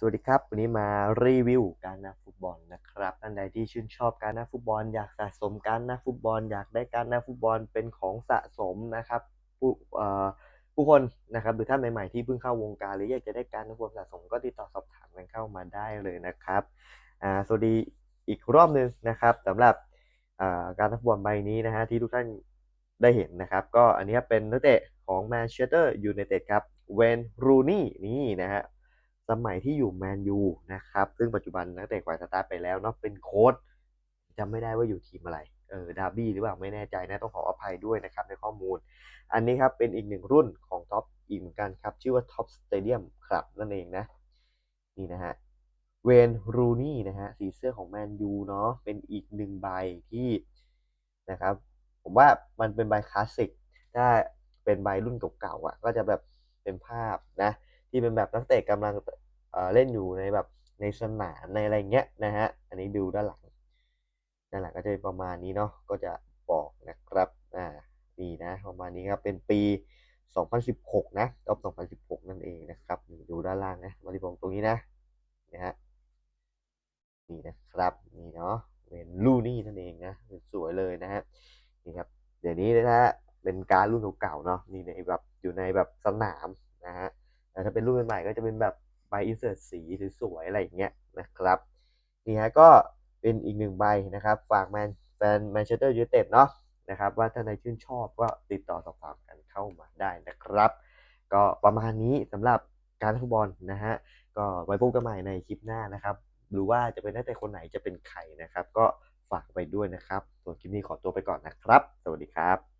สวัสดีครับ วันนี้มารีวิวการนักฟุตบอลนะครับท่านใดที่ชื่นชอบการนักฟุตบอล อยากสะสมการนักฟุตบอล อยากได้การนักฟุตบอลเป็นของสะสมนะครับผู้เอ่อผู้คนนะครับหรือท่านใหม่ๆที่เพิ่งเข้าวงการหรืออยากจะได้การนักฟุตบอลสะสมก็ติดต่อสอบถามกันเข้ามาได้เลยนะครับอ่าสวัสดีอีกรอบหนึ่งนะครับสำหรับอ่าการนักฟุตบอลใบนี้นะฮะที่ทุกท่านได้เห็นนะครับ ก็อันนี้เป็นนักเตะของแมนเชสเตอร์ยูไนเต็ดครับเวนรูนี่นี่นะฮะ สมัยที่อยู่แมนยูนะครับ ซึ่งปัจจุบันนักเตะกวาดสตาร์ไปแล้วเนาะเป็นโค้ชจำไม่ได้ว่าอยู่ทีมอะไรเออดาร์บี้หรือเปล่าไม่แน่ใจนะต้องขออภัยด้วยนะครับในข้อมูล อันนี้ครับเป็นอีกหนึ่งรุ่นของท็อปอีกเหมือนกันครับ ชื่อว่าท็อปสเตเดียมครับนั่นเองนะ นี่นะฮะเวนรูนี่นะฮะสีเสื้อของแมนยูเนาะเป็นอีกหนึ่งใบที่นะครับ ผมว่ามันเป็นใบคลาสสิกถ้าเป็นใบรุ่นเก่าๆอะ ก็จะแบบเป็นภาพนะ ที่เป็นแบบนักเตะกำลัง เล่นอยู่ในแบบในสนามในอะไรเงี้ยนะฮะ อันนี้ดูด้านหลัง ด้านหลังก็จะเป็นประมาณนี้เนาะ ก็จะบอกนะครับอ่านี่นะ ประมาณนี้ครับ เป็นปี 2016 นะรอบ2016 นั่นเองนะครับนี่ดูด้านล่างนะมาที่ผมตรงนี้นะ นะฮะ นี่นะครับ นี่เนาะ เป็นลูนี่นั่นเองนะ สวยเลยนะฮะ นี่ครับ เดี๋ยวนี้นะฮะ เป็นการรุ่นเก่าๆเนาะ นี่ในแบบ อยู่ในแบบสนามนะฮะแต่ถ้าเป็นรุ่นใหม่ก็จะเป็นแบบ ใบอินเสิร์ตสีสวยๆอะไรอย่างเงี้ยนะครับนี่ฮะก็เป็นอีกหนึ่งใบนะครับ ฝากแมนแฟนแมนเชสเตอร์ยูไนเต็ดเนาะนะครับว่าท่าใดชื่นชอบก็ติดต่อสอบถามกันเข้ามาได้นะครับ ก็ประมาณนี้สำหรับการฟุตบอลนะฮะก็ไว้พบกันใหม่ในคลิปหน้านะครับ หรือว่าจะเป็นนักเตะคนไหนจะเป็นใครนะครับ ก็ฝากไปด้วยนะครับ ส่วนคลิปนี้ขอตัวไปก่อนนะครับ สวัสดีครับ